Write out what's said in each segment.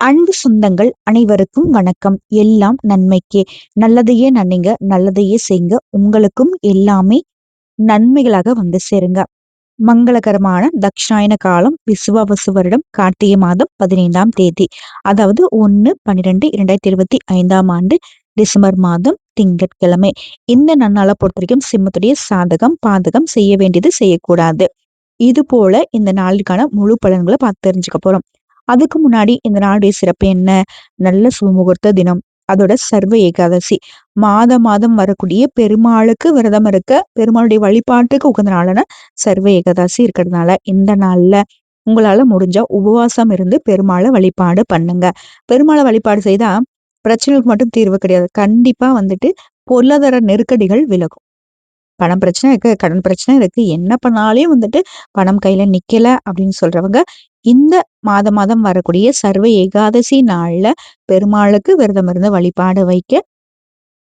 அன்பு சொந்தங்கள் அனைவருக்கும் வணக்கம். எல்லாம் நன்மைக்கே. நல்லதையே நன்னிங்க நல்லதையே செய்யுங்க உங்களுக்கும் எல்லாமே நன்மைகளாக வந்து சேருங்க. மங்களகரமான தக்ஷாயன காலம் விசுவாவசு வருடம் கார்த்திகை மாதம் பதினைந்தாம் தேதி. அதாவது ஒன்னு பன்னிரெண்டு இரண்டாயிரத்தி இருபத்தி ஐந்தாம் ஆண்டு டிசம்பர் மாதம் திங்கட்கிழமை. இந்த நன்னாளை பொறுத்த வரைக்கும் சிம்மத்துடைய சாதகம் பாதகம் செய்ய வேண்டியது செய்யக்கூடாது. இது போல இந்த நாளுக்கான முழு பலன்களை பார்த்து தெரிஞ்சுக்க போறோம். அதுக்கு முன்னாடி இந்த நாளுடைய சிறப்பு என்ன? நல்ல சுமுகூர்த்த தினம். அதோட சர்வ ஏகாதசி. மாத மாதம் வரக்கூடிய பெருமாளுக்கு விரதம் இருக்க பெருமாளுடைய வழிபாட்டுக்கு உகந்த நாளான சர்வ ஏகாதசி இருக்கிறதுனால இந்த நாள்ல உங்களால முடிஞ்சா உபவாசம் இருந்து பெருமாளை வழிபாடு பண்ணுங்க. பெருமாளை வழிபாடு செய்தா பிரச்சனைகளுக்கு மட்டும் தீர்வு கிடையாது. கண்டிப்பா வந்துட்டு பொருளாதார நெருக்கடிகள் விலகும். பணம் பிரச்சனை இருக்கு கடன் பிரச்சனை இருக்கு. என்ன பண்ணாலையும் வந்துட்டு பணம் கையில நிக்கல அப்படின்னு சொல்றவங்க இந்த மாத மாதம் வரக்கூடிய சர்வ ஏகாதசி நாள்ல பெருமாளுக்கு விரதம் இருந்து வழிபாடு வைக்க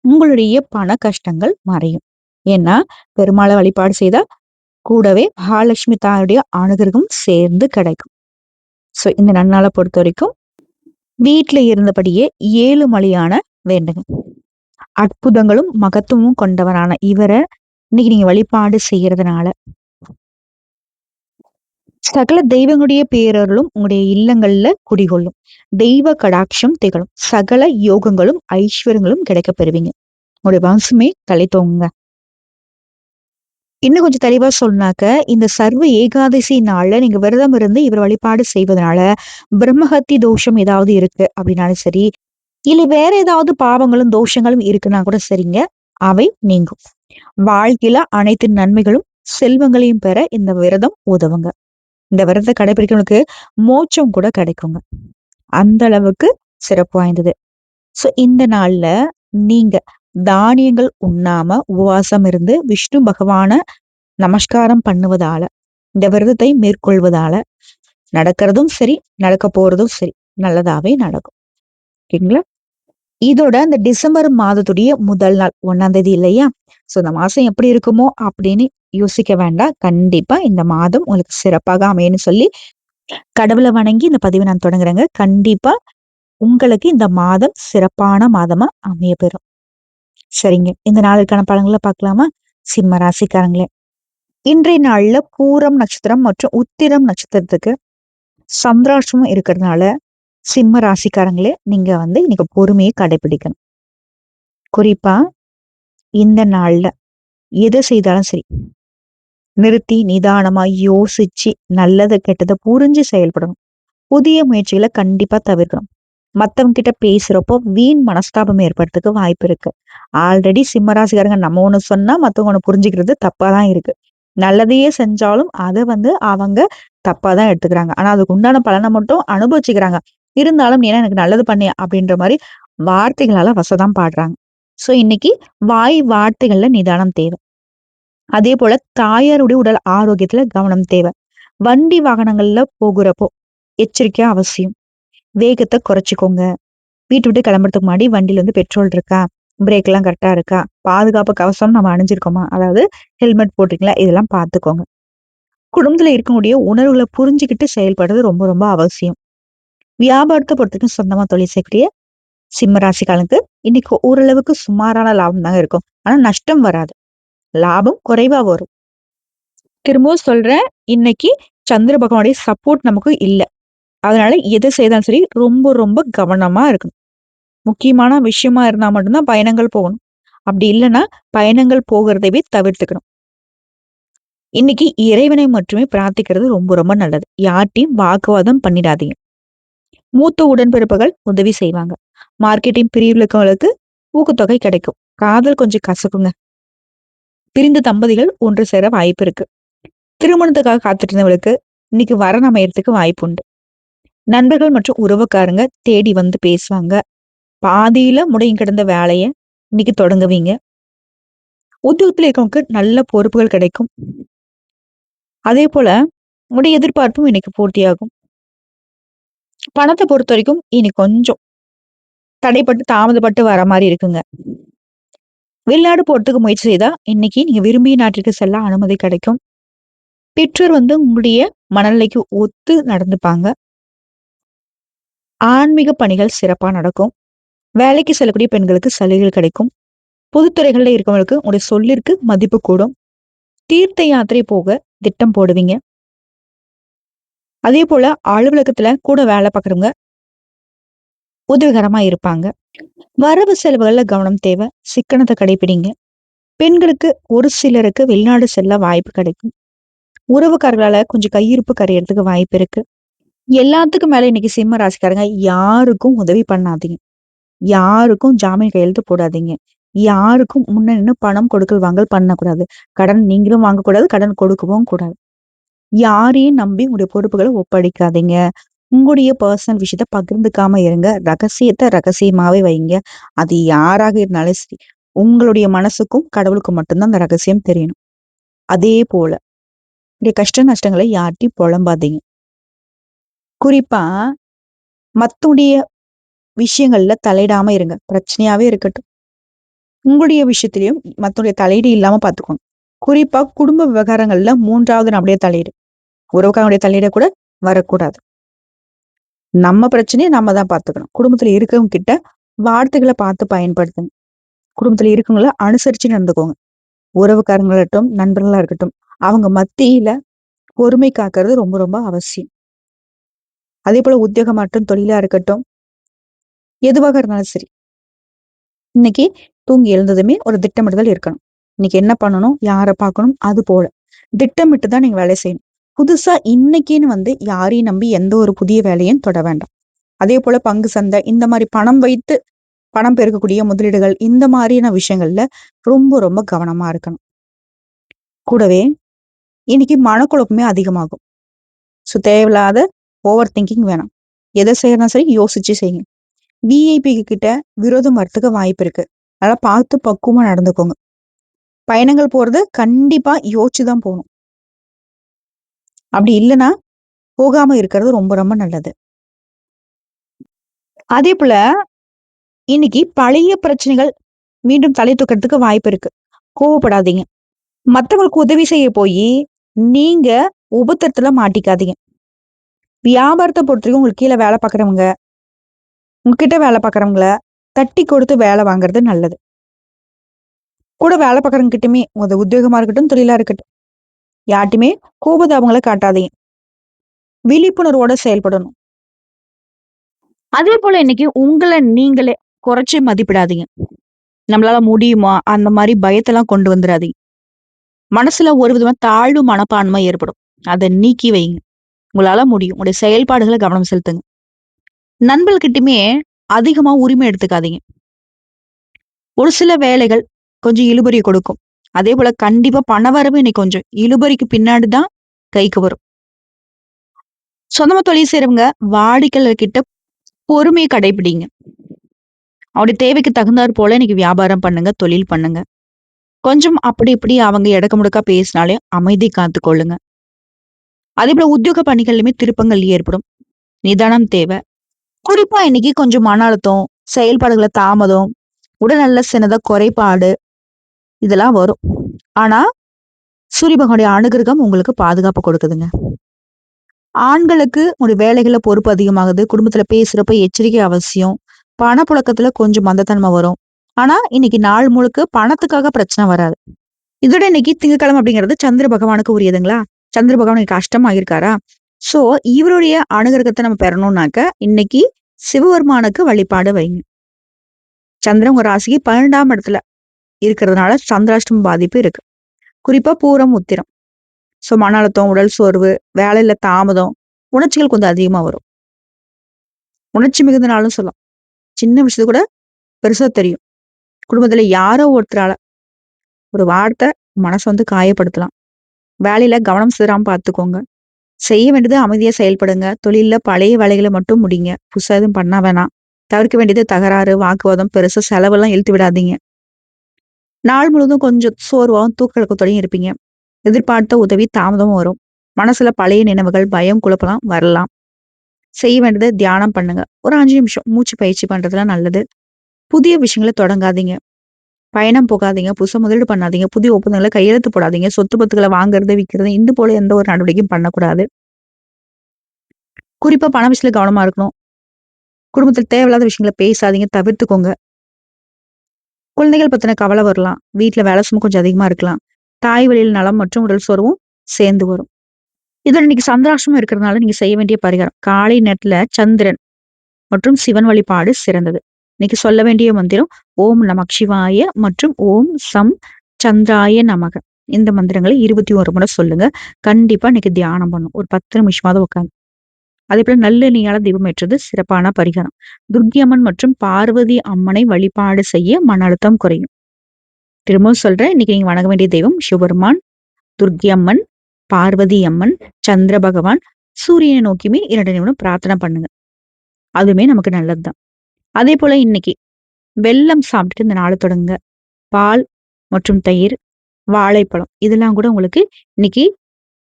உங்களுடைய பண கஷ்டங்கள் மறையும். ஏன்னா பெருமாளை வழிபாடு செய்தா கூடவே மகாலட்சுமி தாயுடைய அனுகிரகம் சேர்ந்து கிடைக்கும். சோ இந்த நன்னாளை பொறுத்த வரைக்கும் வீட்டுல இருந்தபடியே ஏழு மலையான வேண்டுங்க அற்புதங்களும் மகத்துவமும் கொண்டவரான இவரை இன்னைக்கு நீங்க வழிபாடு செய்யறதுனால. சகல தெய்வங்களுடைய பேரர்களும் உங்களுடைய இல்லங்கள்ல குடிகொள்ளும். தெய்வ கடாட்சம் திகழும். சகல யோகங்களும் ஐஸ்வர்யங்களும் கிடைக்க பெறுவீங்க. உங்களுடைய வம்சமே தலை தோங்குங்க இன்னும் கொஞ்சம் தெளிவா சொன்னாக்க இந்த சர்வ ஏகாதசி நாள்ல நீங்க விரதம் இருந்து இவர் வழிபாடு செய்வதனால பிரம்மஹத்தி தோஷம் ஏதாவது இருக்கு அப்படின்னாலும் சரி இல்லை வேற ஏதாவது பாவங்களும் தோஷங்களும் இருக்குன்னா கூட சரிங்க அவை நீங்கும். வாழ்க்கையில அனைத்து நன்மைகளும் செல்வங்களையும் பெற இந்த விரதம் உதவுங்க. இந்த விரதத்தை கடைபிடிக்கிறவங்களுக்கு மோட்சம் கூட கிடைக்குங்க. அந்த அளவுக்கு சிறப்பு வாய்ந்தது. ஸோ இந்த நாள்ல நீங்க தானியங்கள் உண்ணாம உபவாசம் இருந்து விஷ்ணு பகவான நமஸ்காரம் பண்ணுவதால இந்த விரதத்தை மேற்கொள்வதால நடக்கிறதும் சரி நடக்க போறதும் சரி நல்லதாவே நடக்கும். ஓகேங்களா? இதோட அந்த டிசம்பர் மாதத்துடைய முதல் நாள் ஒன்னாம் தேதி இல்லையா? சோ இந்த மாசம் எப்படி இருக்குமோ அப்படின்னு யோசிக்க வேண்டாம். கண்டிப்பா இந்த மாதம் உங்களுக்கு சிறப்பாக அமையன்னு சொல்லி கடவுளை வணங்கி இந்த பதிவை நான் தொடங்குறேங்க. கண்டிப்பா உங்களுக்கு இந்த மாதம் சிறப்பான மாதமா அமைய பெறும் சரிங்க. இந்த நாளுக்கான பழங்களை பார்க்கலாமா? சிம்ம ராசிக்காரங்களே. இன்றைய நாள்ல பூரம் நட்சத்திரம் மற்றும் உத்திரம் நட்சத்திரத்துக்கு சந்திராஷ்டமம் இருக்கிறதுனால சிம்ம ராசிக்காரங்களே நீங்க வந்து இன்னைக்கு பொறுமையை கடைபிடிக்கணும் குறிப்பா இந்த நாள்ல எதை செய்தாலும் சரி நிறுத்தி நிதானமா யோசிச்சு நல்லதை கெட்டதை புரிஞ்சு செயல்படணும். புதிய முயற்சிகளை கண்டிப்பா தவிர்க்கணும். மத்தவங்க கிட்ட பேசுறப்போ வீண் மனஸ்தாபம் ஏற்படுறதுக்கு வாய்ப்பு இருக்கு. ஆல்ரெடி சிம்மராசிக்காரங்க நம்ம ஒண்ணு சொன்னா மத்தவங்க ஒண்ணு புரிஞ்சுக்கிறது தப்பாதான் இருக்கு. நல்லதையே செஞ்சாலும் அதை வந்து அவங்க தப்பாதான் எடுத்துக்கிறாங்க. ஆனா அதுக்கு உண்டான பலனை மட்டும் அனுபவிச்சுக்கிறாங்க. இருந்தாலும் ஏன்னா எனக்கு நல்லது பண்ணிய அப்படின்ற மாதிரி வார்த்தைகளால வசதான் பாடுறாங்க. ஸோ இன்னைக்கு வாய் வார்த்தைகள்ல நிதானம் தேவை. அதே போல தாயாருடைய உடல் ஆரோக்கியத்துல கவனம் தேவை. வண்டி வாகனங்கள்ல போகிறப்போ எச்சரிக்கை அவசியம். வேகத்தை குறைச்சிக்கோங்க. வீட்டு விட்டு கிளம்புறதுக்கு முன்னாடி வண்டியில வந்து பெட்ரோல் இருக்கா? பிரேக் எல்லாம் கரெக்டா இருக்கா? பாதுகாப்பு கவசம் நம்ம அணிஞ்சிருக்கோமா? அதாவது ஹெல்மெட் போட்டிருக்கீங்களா? இதெல்லாம் பார்த்துக்கோங்க. குடும்பத்துல இருக்கக்கூடிய உணர்வுகளை புரிஞ்சுக்கிட்டு செயல்படுறது ரொம்ப ரொம்ப அவசியம். வியாபாரத்தை பொறுத்தவரைக்கும் சொந்தமா தொழில் செய்யக்கூடிய சிம்மராசிக்காலுக்கு இன்னைக்கு ஓரளவுக்கு சுமாரான லாபம் தாங்க இருக்கும். ஆனா நஷ்டம் வராது. லாபம் குறைவா வரும். திரும்பவும் சொல்றேன் இன்னைக்கு சந்திர பகவானுடைய சப்போர்ட் நமக்கு இல்லை. அதனால எதை செய்தாலும் சரி ரொம்ப ரொம்ப கவனமா இருக்கணும். முக்கியமான விஷயமா இருந்தா மட்டும்தான் பயணங்கள் போகணும். அப்படி இல்லைன்னா பயணங்கள் போகிறதவே தவிர்த்துக்கணும். இன்னைக்கு இறைவனை மட்டுமே பிரார்த்திக்கிறது ரொம்ப ரொம்ப நல்லது. யார்ட்டையும் வாக்குவாதம் பண்ணிடாதீங்க. மூத்த உடன்பிறப்புகள் உதவி செய்வாங்க. மார்க்கெட்டிங் பிரிவுகளுக்கு ஊக்கத்தொகை கிடைக்கும். காதல் கொஞ்சம் கசக்குங்க. பிரிந்த தம்பதிகள் ஒன்று சேர வாய்ப்பு இருக்கு. திருமணத்துக்காக காத்துட்டு இருந்தவங்களுக்கு இன்னைக்கு வரன் அமையறதுக்கு வாய்ப்பு உண்டு. நண்பர்கள் மற்றும் உறவுக்காரங்க தேடி வந்து பேசுவாங்க. பாதியில முடையும் கிடந்த வேலையை இன்னைக்கு தொடங்குவீங்க. உத்தியோகத்தில் இருக்கவங்களுக்கு நல்ல பொறுப்புகள் கிடைக்கும். அதே போல உங்களுடைய எதிர்பார்ப்பும் இன்னைக்கு பூர்த்தியாகும். பணத்தை பொறுத்த வரைக்கும் இனி கொஞ்சம் தடைப்பட்டு தாமதப்பட்டு வர மாதிரி இருக்குங்க வெளிநாடு போறதுக்கு முயற்சி செய்தா இன்னைக்கு நீங்க விரும்பிய நாட்டிற்கு செல்ல அனுமதி கிடைக்கும் பெற்றோர் வந்து உங்களுடைய மனநிலைக்கு ஒத்து நடந்துப்பாங்க ஆன்மீக பணிகள் சிறப்பா நடக்கும். வேலைக்கு செல்லக்கூடிய பெண்களுக்கு சலுகைகள் கிடைக்கும். பொதுத்துறைகள்ல இருக்கவங்களுக்கு உங்களுடைய சொல்லிற்கு மதிப்பு கூடும். தீர்த்த யாத்திரை போக திட்டம் போடுவீங்க. அதே போல அலுவலகத்துல கூட வேலை பார்க்குறவங்க உதவிகரமா இருப்பாங்க. வரவு செலவுகள்ல கவனம் தேவை. சிக்கனத்தை கடைபிடிங்க. பெண்களுக்கு ஒரு சிலருக்கு வெளிநாடு செல்ல வாய்ப்பு கிடைக்கும். உறவுக்காரர்களால கொஞ்சம் கையிருப்பு கரையறதுக்கு வாய்ப்பு இருக்கு. எல்லாத்துக்கும் மேல இன்னைக்கு சிம்ம ராசிக்காரங்க யாருக்கும் உதவி பண்ணாதீங்க. யாருக்கும் ஜாமீன் கையெழுத்து போடாதீங்க. யாருக்கும் முன்ன நின்னு பணம் கொடுக்கல் வாங்கல் பண்ணக்கூடாது. கடன் நீங்களும் வாங்கக்கூடாது. கடன் கொடுக்கவும் கூடாது. யாரையும் நம்பி உங்களுடைய பொறுப்புகளை ஒப்படைக்காதீங்க. உங்களுடைய பர்சனல் விஷயத்த பகிர்ந்துக்காம இருங்க. ரகசியத்தை ரகசியமாவே வைங்க. அது யாராக இருந்தாலும் சரி. உங்களுடைய மனசுக்கும், கடவுளுக்கும் மட்டும்தான் அந்த ரகசியம் தெரியணும். அதே போல உங்களுடைய கஷ்ட நஷ்டங்களை யார்ட்டையும் பொலம்பாதீங்க. குறிப்பா மத்தனுடைய விஷயங்கள்ல தலையிடாம இருங்க. பிரச்சனையாவே இருக்கட்டும். உங்களுடைய விஷயத்திலையும் மத்தனுடைய தலையீடு இல்லாம பாத்துக்கோங்க குறிப்பா குடும்ப விவகாரங்கள்ல மூன்றாவது நபருடைய தலையீடு. உறவுக்காரங்களுடைய தள்ளிட கூட வரக்கூடாது. நம்ம பிரச்சனையை நம்ம தான் பார்த்துக்கணும். குடும்பத்துல இருக்கவங்க கிட்ட வார்த்தைகளை பார்த்து பயன்படுத்துங்க. குடும்பத்துல இருக்கவங்கள அனுசரிச்சு நடந்துக்கோங்க. உறவுக்காரங்களா இருக்கட்டும், நண்பர்களா இருக்கட்டும். அவங்க மத்தியில பொறுமை காக்கிறது ரொம்ப ரொம்ப அவசியம். அதேபோல உத்தியோகம் மற்றும் தொழிலா இருக்கட்டும். எதுவாக இருந்தாலும் சரி. இன்னைக்கு தூங்கி எழுந்ததுமே ஒரு திட்டமிடுதல் இருக்கணும். இன்னைக்கு என்ன பண்ணணும்? யாரை பார்க்கணும்? அது போல. திட்டமிட்டு தான் நீங்க வேலை செய்யணும். புதுசா இன்னைக்குன்னு வந்து யாரையும் நம்பி எந்த ஒரு புதிய வேலையும் தொட வேண்டாம். அதே போல பங்கு சந்தை இந்த மாதிரி பணம் வைத்து பணம் பெருக்கக்கூடிய முதலீடுகள் இந்த மாதிரியான விஷயங்கள்ல ரொம்ப ரொம்ப கவனமா இருக்கணும். கூடவே இன்னைக்கு மனக்குழப்பமே அதிகமாகும். ஸோ தேவையில்லாத ஓவர் திங்கிங் வேணாம். எதை செய்யறதுனா சரி யோசிச்சு செய்யுங்க. விஐபி கிட்ட விரோதம் வரத்துக்கு வாய்ப்பு இருக்கு. அதனால பார்த்து பக்குவமா நடந்துக்கோங்க. பயணங்கள் போறது கண்டிப்பா யோசிச்சு தான் போகணும் அப்படி இல்லைன்னா போகாம இருக்கிறது ரொம்ப ரொம்ப நல்லது. அதே போல இன்னைக்கு பழைய பிரச்சனைகள் மீண்டும் தலை தூக்கிறதுக்கு வாய்ப்பு இருக்கு. கோவப்படாதீங்க. மற்றவங்களுக்கு உதவி செய்ய போய் நீங்க உபத்திரத்துல மாட்டிக்காதீங்க. வியாபாரத்தை பொறுத்தவரைக்கும் உங்களுக்கு கீழே வேலை பார்க்குறவங்க உங்ககிட்ட வேலை பார்க்குறவங்கள தட்டி கொடுத்து வேலை வாங்குறது நல்லது. கூட வேலை பார்க்குறவங்க கிட்டயுமே அது உத்தியோகமா இருக்கட்டும், தொழிலா இருக்கட்டும். யார்ட்டயுமே கோபதாபங்களை காட்டாதீங்க. விழிப்புணர்வோட செயல்படணும். அதே போல இன்னைக்கு உங்களை நீங்களே குறைச்சு மதிப்பிடாதீங்க. நம்மளால முடியுமா? அந்த மாதிரி பயத்தெல்லாம் கொண்டு வந்துடாதீங்க மனசுல ஒரு விதமா தாழ்வு மனப்பான்மை ஏற்படும். அதை நீக்கி வைங்க. உங்களால முடியும். உங்களுடைய செயல்பாடுகளை கவனம் செலுத்துங்க. நண்பர்கள்கிட்டயுமே அதிகமா உரிமை எடுத்துக்காதீங்க. ஒரு சில வேலைகள் கொஞ்சம் இழுபறி கொடுக்கும். அதே போல கண்டிப்பா பணவரவு இன்னைக்கு கொஞ்சம் இழுபறிக்கு பின்னாடி தான் கைக்கு வரும். சொந்தமா தொழில் செய்றவங்க வாடிக்கையாளர்கிட்ட கிட்ட கடைபிடிங்க. அவருடைய தேவைக்கு தகுந்தாற் போல இன்னைக்கு வியாபாரம் பண்ணுங்க, தொழில் பண்ணுங்க. கொஞ்சம் அப்படி இப்படி அவங்க இடக்க முடக்கா பேசினாலே அமைதி காத்துக்கொள்ளுங்க. அதேபோல உத்தியோக பணிகள்லயுமே திருப்பங்கள் ஏற்படும். நிதானம் தேவை. குறிப்பா இன்னைக்கு கொஞ்சம் மன அழுத்தம், செயல்பாடுகளை தாமதம், உடல்நல சின்னதா குறைபாடு இதெல்லாம் வரும். ஆனா, சூரிய பகவானுடைய அனுகிரகம் உங்களுக்கு பாதுகாப்பு கொடுக்குதுங்க. ஆண்களுக்கு உங்களுடைய வேலைகள்ல பொறுப்பு அதிகமாகுது. குடும்பத்துல பேசுறப்ப எச்சரிக்கை அவசியம். பணப்புழக்கத்துல கொஞ்சம் மந்தத்தன்மை வரும். ஆனா, இன்னைக்கு நாள் முழுக்க பணத்துக்காக பிரச்சனை வராது. இதோட இன்னைக்கு திங்கட்கிழமை அப்படிங்கிறது சந்திர பகவானுக்கு உரியதுங்களா? சந்திர பகவான் இன்னைக்கு அஷ்டமாகியிருக்காரா? சோ, இவருடைய அனுகிரகத்தை நம்ம பெறணும்னாக்க, இன்னைக்கு சிவபெருமானுக்கு வழிபாடு வைங்க. சந்திரன் உங்க ராசிக்கு 12ஆம் இடத்துல இருக்கிறதுனால சந்திராஷ்டம பாதிப்பு இருக்கு. குறிப்பா பூரம், உத்திரம். சோ, மன அழுத்தம், உடல் சோர்வு, வேலையில தாமதம், உணர்ச்சிகள் கொஞ்சம் அதிகமா வரும். உணர்ச்சி மிகுந்தனாலும் சொல்லலாம். சின்ன விஷயத்து கூட பெருசா தெரியும். குடும்பத்துல யாரோ ஒருத்தரால ஒரு வார்த்தை மனசு வந்து காயப்படுத்தலாம். வேலையில கவனம் சிதறாம பார்த்துக்கோங்க. செய்ய வேண்டியது அமைதியா செயல்படுங்க. தொழில பழைய வேலைகளை மட்டும் முடிங்க. புதுசா எதுவும் பண்ண வேணாம். தவிர்க்க வேண்டியது தகராறு, வாக்குவாதம், பெருசா செலவெல்லாம் இழுத்து விடாதீங்க. நாள் முழுவதும் கொஞ்சம் சோர்வாகவும் தூக்க தொடங்கி இருப்பீங்க. எதிர்பார்த்த உதவி தாமதமும் வரும். மனசுல பழைய நினைவுகள், பயம், குழப்பலாம் வரலாம். செய்ய வேண்டியது தியானம் பண்ணுங்க. ஒரு அஞ்சு நிமிஷம் மூச்சு பயிற்சி பண்றதுலாம் நல்லது. புதிய விஷயங்கள தொடங்காதீங்க. பயணம் போகாதீங்க. புதுசு முதலீடு பண்ணாதீங்க. புதிய ஒப்பந்தங்களை கையெழுத்து போடாதீங்க. சொத்து பத்துக்களை வாங்குறது, விக்கிறது இந்த போல எந்த ஒரு நடவடிக்கையும் பண்ணக்கூடாது. குறிப்பா பண விஷயத்துல கவனமா இருக்கணும். குடும்பத்தில் தேவையில்லாத விஷயங்கள பேசாதீங்க, தவிர்த்துக்கோங்க. குழந்தைகள் பத்தின கவலை வரலாம். வீட்டுல வேலை சுமை கொஞ்சம் அதிகமா இருக்கலாம். தாய் வழியில் நலம் மற்றும் உடல் சோர்வும் சேர்ந்து வரும். இதுல இன்னைக்கு சந்திராஷ்டமம் இருக்கிறதுனால நீங்க செய்ய வேண்டிய பரிகாரம். காலை நேரத்துல சந்திரன் மற்றும் சிவன் வழிபாடு சிறந்தது. இன்னைக்கு சொல்ல வேண்டிய மந்திரம் ஓம் நமக் சிவாய மற்றும் ஓம் சம் சந்திராய நமக. இந்த மந்திரங்களை 21 முறை சொல்லுங்க. கண்டிப்பா இன்னைக்கு தியானம் பண்ணும். ஒரு 10 நிமிஷமாவது உட்காந்து. அதே போல நல்லெண்ணெயால தீபம் ஏற்றது சிறப்பான பரிகாரம். துர்க்கை அம்மன் மற்றும் பார்வதி அம்மனை வழிபாடு செய்ய மன அழுத்தம் குறையும். திரும்பவும் சொல்றேன். இன்னைக்கு நீங்க வணங்க வேண்டிய தெய்வம் சிவபெருமான், துர்க்கி அம்மன், பார்வதி அம்மன், சந்திர பகவான், சூரியனை நோக்கியுமே இரண்டு நிமிடம் பிரார்த்தனை பண்ணுங்க. அதுவுமே நமக்கு நல்லதுதான். அதே போல இன்னைக்கு வெல்லம் சாப்பிட்டுட்டு இந்த நாளை தொடங்க பால் மற்றும் தயிர், வாழைப்பழம் இதெல்லாம் கூட உங்களுக்கு இன்னைக்கு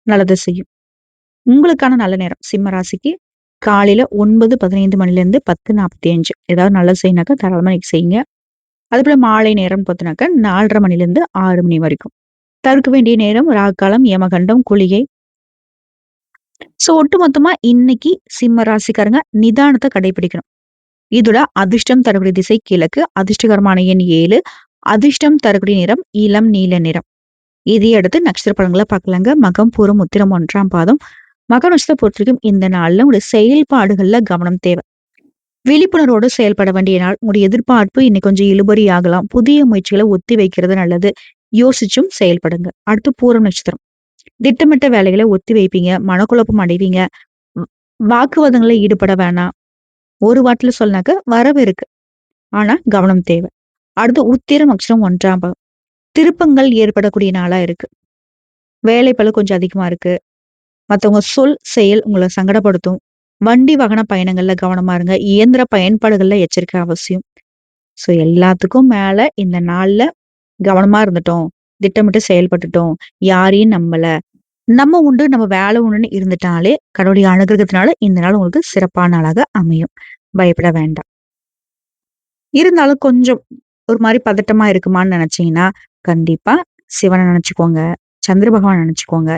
நல்லது செய்யும். உங்களுக்கான நல்ல நேரம் சிம்ம ராசிக்கு காலையில 9:15 மணிலேருந்து 10:45 ஏதாவது நல்லது செய்யணும்னாக்கா தாராளமாக செய்யுங்க. அதுபோல் மாலை நேரம் பார்த்தீங்கன்னாக்கா 4:30 மணிலேருந்து ஆறு மணி வரைக்கும். தவிர்க்க வேண்டிய நேரம் ராகு காலம், யமகண்டம், குளிகை. ஸோ ஒட்டுமொத்தமா இன்னைக்கு சிம்ம ராசிக்காரங்க நிதானத்தை கடைபிடிக்கணும். இதோட அதிர்ஷ்டம் தரக்கூடிய திசை கிழக்கு, அதிர்ஷ்டகரமான எண் ஏழு அதிர்ஷ்டம் தரக்கூடிய நிறம் இளம் நீல நிறம். இதையடுத்து நட்சத்திர படங்களை பார்க்கலாங்க. மகம், பூரம், உத்திரம் ஒன்றாம் பாதம். மக பொறுத்த வரைக்கும் இந்த நாள்ல உங்களுடைய செயல்பாடுகள்ல கவனம் தேவை. விழிப்புணர்வோடு செயல்பட வேண்டிய நாள். உங்களுடைய எதிர்பார்ப்பு இன்னைக்கு கொஞ்சம் இழுபறி ஆகலாம். புதிய முயற்சிகளை ஒத்தி வைக்கிறது நல்லது. யோசிச்சும் செயல்படுங்க. அடுத்து பூரம் நட்சத்திரம். திட்டமிட்ட வேலைகளை ஒத்தி வைப்பீங்க. மனக்குழப்பம் அடைவீங்க. வாக்குவாதங்களை ஈடுபட வேணாம். ஒரு வாட்டில சொன்னாக்க வரவு இருக்கு. ஆனா கவனம் தேவை. அடுத்து உத்திரம் நட்சத்திரம் 1ஆம் பாதம். திருப்பங்கள் ஏற்படக்கூடிய நாளா இருக்கு. வேலைப்பளு கொஞ்சம் அதிகமா இருக்கு. மத்தவங்க சொல், செயல் உங்களை சங்கடப்படுத்தும். வண்டி வாகன பயணங்கள்ல கவனமா இருங்க. இயந்திர பயன்பாடுகள்ல எச்சரிக்கை அவசியம். ஸோ எல்லாத்துக்கும் மேல இந்த நாள்ல கவனமா இருந்துட்டோம். திட்டமிட்டு செயல்பட்டுட்டோம். யாரையும் நம்பல. நம்ம உண்டு, நம்ம வேலை உண்டுன்னு இருந்துட்டாலே கடவுளுடைய அனுகிரகத்தினால இந்த நாள் உங்களுக்கு சிறப்பான நாளாக அமையும். பயப்பட வேண்டாம். இருந்தாலும் கொஞ்சம் ஒரு மாதிரி பதட்டமா இருக்குமான்னு நினைச்சீங்கன்னா, கண்டிப்பா சிவனை நினைச்சுக்கோங்க. சந்திர பகவான் நினைச்சுக்கோங்க.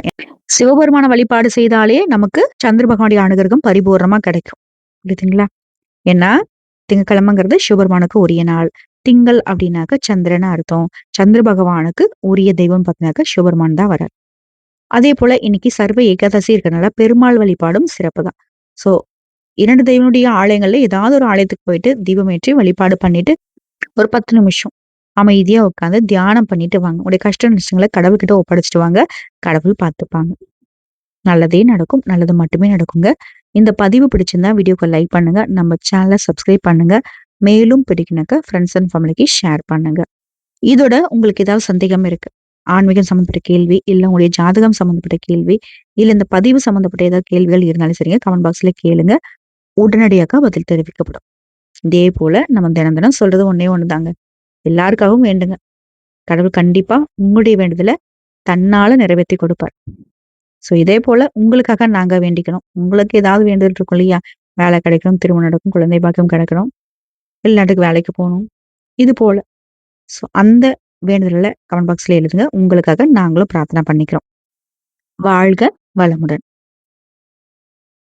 சிவபெருமான வழிபாடு செய்தாலே நமக்கு சந்திர பகவானுடைய அனுகிரகம் பரிபூர்ணமா கிடைக்கும். புரியுதுங்களா? ஏன்னா திங்கட்கிழமைங்கிறது சிவபெருமானுக்கு உரிய நாள். திங்கள் அப்படின்னாக்க சந்திரன் அர்த்தம். சந்திர பகவானுக்கு உரிய தெய்வம் பார்த்தீங்கன்னாக்க சிவபெருமான் தான் வரார். அதே போல இன்னைக்கு சர்வ ஏகாதசி இருக்கிறனால பெருமாள் வழிபாடும் சிறப்பு தான். ஸோ இரண்டு தெய்வனுடைய ஆலயங்கள்ல ஏதாவது ஒரு ஆலயத்துக்கு போயிட்டு தீபம் ஏற்றி வழிபாடு பண்ணிட்டு, ஒரு 10 நிமிஷம் அமைதியா உட்காந்து தியானம் பண்ணிட்டு வாங்க. உங்களுடைய கஷ்ட நஷ்டங்களை கடவுள்கிட்ட ஒப்படைச்சிட்டு வாங்க. கடவுள் பார்த்துப்பாங்க. நல்லதே நடக்கும். நல்லது மட்டுமே நடக்குங்க. இந்த பதிவு பிடிச்சிருந்தா வீடியோக்கு லைக் பண்ணுங்க. நம்ம சேனலை சப்ஸ்கிரைப் பண்ணுங்க. மேலும் பிடிக்குனாக்க ஃப்ரெண்ட்ஸ் அண்ட் ஃபேமிலிக்கு ஷேர் பண்ணுங்க. இதோட உங்களுக்கு ஏதாவது சந்தேகம் இருக்கு. ஆன்மீகம் சம்மந்தப்பட்ட கேள்வி, இல்ல உங்களுடைய ஜாதகம் சம்மந்தப்பட்ட கேள்வி, இல்ல இந்த பதிவு சம்மந்தப்பட்ட ஏதாவது கேள்விகள் இருந்தாலும் சரிங்க, கமெண்ட் பாக்ஸ்ல கேளுங்க. உடனடியாக பதில் தெரிவிக்கப்படும். இதே போல நம்ம தினம் தினம் சொல்றது ஒண்ணே ஒண்ணுதாங்க. எல்லாருக்காகவும் வேண்டுங்க. கடவுள் கண்டிப்பா உங்களுடைய வேண்டுதல தன்னால நிறைவேத்தி கொடுப்பார். ஸோ இதே போல உங்களுக்காக நாங்க வேண்டிக்கணும். உங்களுக்கு ஏதாவது வேண்டுதல் இருக்கும் இல்லையா? வேலை கிடைக்கணும், திருமணம் நடக்கும், குழந்தை பாக்கியம் கிடைக்கணும், வெளிநாட்டுக்கு வேலைக்கு போகணும் இது போல. ஸோ அந்த வேண்டுதல கமெண்ட் பாக்ஸ்ல எழுதுங்க. உங்களுக்காக நாங்களும் பிரார்த்தனை பண்ணிக்கிறோம். வாழ்க வளமுடன்.